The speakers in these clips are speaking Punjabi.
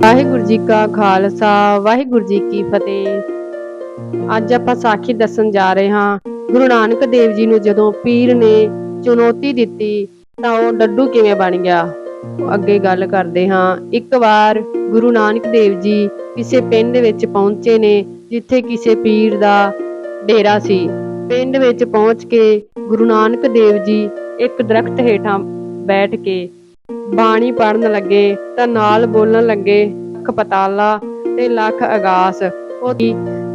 ਵਾਹਿਗੁਰੂ ਜੀ ਕਾ ਖਾਲਸਾ, ਵਾਹਿਗੁਰੂ ਜੀ ਕੀ ਫਤਿਹ। ਅੱਜ ਆਪਾਂ ਸਾਖੀ ਦੱਸਣ ਜਾ ਰਹੇ ਹਾਂ। ਗੁਰੂ ਨਾਨਕ ਦੇਵ ਜੀ ਨੂੰ ਜਦੋਂ ਪੀਰ ਨੇ ਚੁਣੌਤੀ ਦਿੱਤੀ, ਤਾਂ ਉਹ ਡੱਡੂ ਕਿਵੇਂ ਬਣ ਗਿਆ? ਅੱਗੇ ਗੱਲ ਕਰਦੇ ਹਾਂ। ਇੱਕ ਵਾਰ ਗੁਰੂ ਨਾਨਕ ਦੇਵ ਜੀ ਕਿਸੇ ਪਿੰਡ ਵਿੱਚ ਪਹੁੰਚੇ ਨੇ, ਜਿੱਥੇ ਕਿਸੇ ਪੀਰ ਦਾ ਡੇਰਾ ਸੀ। ਪਿੰਡ ਵਿੱਚ ਪਹੁੰਚ ਕੇ ਗੁਰੂ ਨਾਨਕ ਦੇਵ ਜੀ ਇੱਕ ਦਰਖਤ ਹੇਠਾਂ ਬੈਠ ਕੇ ਬਾਣੀ ਪੜਨ ਲੱਗੇ ਤਾਂ ਨਾਲ ਬੋਲਣ ਲੱਗੇ ਲੱਖ ਪਤਾਲਾ ਤੇ ਲੱਖ ਅਗਾਸ। ਉਹ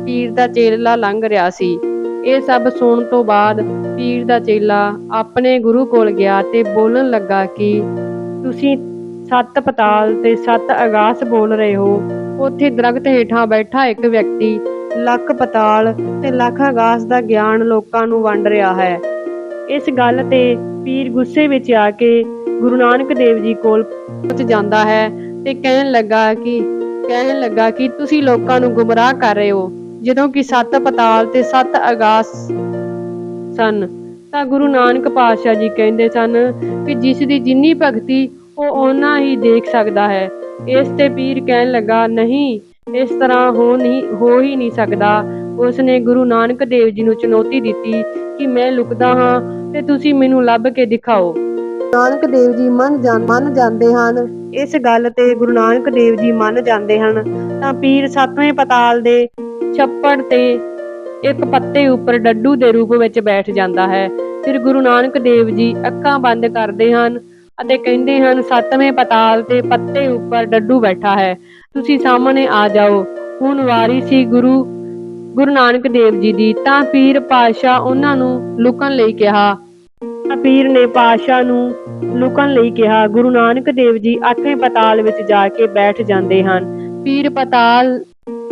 ਪੀਰ ਦਾ ਚੇਲਾ ਲੰਘ ਰਿਹਾ ਸੀ। ਇਹ ਸਭ ਸੁਣਨ ਤੋਂ ਬਾਅਦ ਪੀਰ ਦਾ ਚੇਲਾ ਆਪਣੇ ਗੁਰੂ ਕੋਲ ਗਿਆ ਤੇ ਬੋਲਣ ਲੱਗਾ ਕਿ ਤੁਸੀਂ ਸੱਤ ਪਤਾਲ ਤੇ ਸੱਤ ਅਗਾਸ ਬੋਲ ਰਹੇ ਹੋ। ਉੱਥੇ ਦਰਖਤ ਹੇਠਾਂ ਬੈਠਾ ਇੱਕ ਵਿਅਕਤੀ ਲੱਖ ਪਤਾਲ ਤੇ ਲੱਖ ਅਗਾਸ ਦਾ ਗਿਆਨ ਲੋਕਾਂ ਨੂੰ ਵੰਡ ਰਿਹਾ ਹੈ। ਇਸ ਗੱਲ ਤੇ ਪੀਰ ਗੁੱਸੇ ਵਿੱਚ ਆ ਕੇ ਗੁਰੂ ਨਾਨਕ ਦੇਵ ਜੀ ਕੋਲ ਪਹੁੰਚ ਜਾਂਦਾ ਹੈ ਤੇ ਕਹਿਣ ਲੱਗਾ ਕਿ, ਕਹਿਣ ਲੱਗਾ ਕਿ ਤੁਸੀਂ ਲੋਕਾਂ ਨੂੰ ਗੁੰਮਰਾਹ ਕਰ ਰਹੇ ਹੋ, ਜਦੋਂ ਕਿ ਸੱਤ ਪਤਾਲ ਤੇ ਸੱਤ ਆਗਾਸ ਸਨ। ਤਾਂ ਗੁਰੂ ਨਾਨਕ ਪਾਤਸ਼ਾਹ ਜੀ ਕਹਿੰਦੇ ਸਨ ਕਿ ਜਿਸ ਦੀ ਜਿੰਨੀ ਭਗਤੀ ਉਹ ਓਨਾ ਹੀ ਦੇਖ ਸਕਦਾ ਹੈ। ਇਸ ਤੇ ਪੀਰ ਕਹਿਣ ਲੱਗਾ, ਨਹੀਂ, ਇਸ ਤਰ੍ਹਾਂ ਹੋ ਨਹੀਂ, ਹੋ ਹੀ ਨਹੀਂ ਸਕਦਾ। ਉਸਨੇ ਗੁਰੂ ਨਾਨਕ ਦੇਵ ਜੀ ਨੂੰ ਚੁਣੌਤੀ ਦਿੱਤੀ ਕਿ ਮੈਂ ਲੁਕਦਾ ਹਾਂ ਤੇ ਤੁਸੀਂ ਮੈਨੂੰ ਲੱਭ ਕੇ ਦਿਖਾਓ। ਨਾਨਕ ਦੇਵ ਜੀ ਮੰਨ ਜਾਂ ਮੰਨ ਜਾਂਦੇ ਹਨ। ਇਸ ਗੱਲ ਤੇ ਗੁਰੂ ਨਾਨਕ ਦੇਵ ਜੀ ਮੰਨ ਜਾਂਦੇ ਹਨ, ਤਾਂ ਪੀਰ ਸੱਤਵੇਂ ਪਤਾਲ ਦੇ ਛੱਪੜ ਤੇ ਇੱਕ ਪੱਤੇ ਉੱਪਰ ਡੱਡੂ ਦੇ ਰੂਪ ਵਿੱਚ ਬੈਠ ਜਾਂਦਾ ਹੈ। ਫਿਰ ਗੁਰੂ ਨਾਨਕ ਦੇਵ ਜੀ ਅੱਖਾਂ ਬੰਦ ਕਰਦੇ ਹਨ ਅਤੇ ਕਹਿੰਦੇ ਹਨ, ਸੱਤਵੇਂ ਪਤਾਲ ਤੇ ਪੱਤੇ ਉੱਪਰ ਡੱਡੂ ਬੈਠਾ ਹੈ। ਤੁਸੀਂ ਸਾਹਮਣੇ ਆ ਜਾਓ। ਹੁਣ ਵਾਰੀ ਸੀ ਗੁਰੂ ਗੁਰੂ ਨਾਨਕ ਦੇਵ ਜੀ ਦੀ, ਤਾਂ ਪੀਰ ਪਾਤਸ਼ਾਹ ਉਹਨਾਂ ਨੂੰ ਲੁਕਣ ਲਈ ਕਿਹਾ ਪੀਰ ਨੇ ਪਾਤਸ਼ਾਹ ਨੂੰ ਲੁਕਣ ਲਈ ਕਿਹਾ, ਗੁਰੂ ਨਾਨਕ ਦੇਵ ਜੀ ਅੱਠਵੇਂ ਪਤਾਲ ਵਿੱਚ ਜਾ ਕੇ ਬੈਠ ਜਾਂਦੇ ਹਨ। ਪੀਰ ਪਤਾਲ,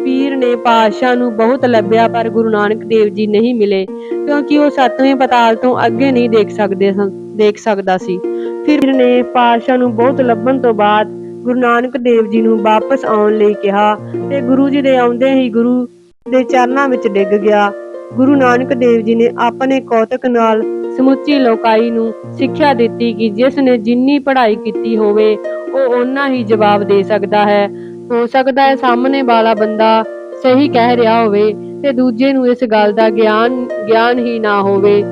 ਪੀਰ ਨੇ ਪਾਤਸ਼ਾਹ ਨੂੰ ਬਹੁਤ ਲੱਭਿਆ, ਪਰ ਗੁਰੂ ਨਾਨਕ ਦੇਵ ਜੀ ਨਹੀਂ ਮਿਲੇ, ਕਿਉਂਕਿ ਉਹ ਸੱਤਵੇਂ ਪਤਾਲ ਤੋਂ ਅੱਗੇ ਨਹੀਂ ਦੇਖ ਸਕਦੇ ਸਨ, ਦੇਖ ਸਕਦਾ ਸੀ। ਫਿਰ ਨੇ ਪਾਤਸ਼ਾਹ ਨੂੰ ਬਹੁਤ ਲੱਭਣ ਤੋਂ ਬਾਅਦ ਗੁਰੂ ਨਾਨਕ ਦੇਵ ਜੀ ਨੂੰ ਵਾਪਸ ਆਉਣ ਲਈ ਕਿਹਾ ਤੇ ਗੁਰੂ ਜੀ ਦੇ ਆਉਂਦੇ ਹੀ ਗੁਰੂ ਦੇ ਚਰਨਾਂ ਵਿੱਚ ਡਿੱਗ ਗਿਆ। ਗੁਰੂ ਨਾਨਕ ਦੇਵ ਜੀ ਨੇ ਆਪਣੇ ਕੌਤਕ ਨਾਲ ਸਮੁੱਚੀ ਲੋਕਾਈ ਨੂੰ ਸਿੱਖਿਆ ਦਿੱਤੀ ਕਿ ਜਿਸ ਨੇ ਜਿੰਨੀ ਪੜ੍ਹਾਈ ਕੀਤੀ ਹੋਵੇ, ਉਹ ਓਨਾ ਹੀ ਜਵਾਬ ਦੇ ਸਕਦਾ ਹੈ। ਹੋ ਸਕਦਾ ਹੈ ਸਾਹਮਣੇ ਵਾਲਾ ਬੰਦਾ ਸਹੀ ਕਹਿ ਰਿਹਾ ਹੋਵੇ ਤੇ ਦੂਜੇ ਨੂੰ ਇਸ ਗੱਲ ਦਾ ਗਿਆਨ ਗਿਆਨ ਹੀ ਨਾ ਹੋਵੇ।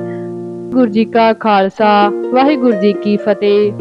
ਗੁਰੂ ਜੀ ਕਾ ਖਾਲਸਾ, ਵਾਹਿਗੁਰੂ ਜੀ ਕੀ ਫਤਿਹ।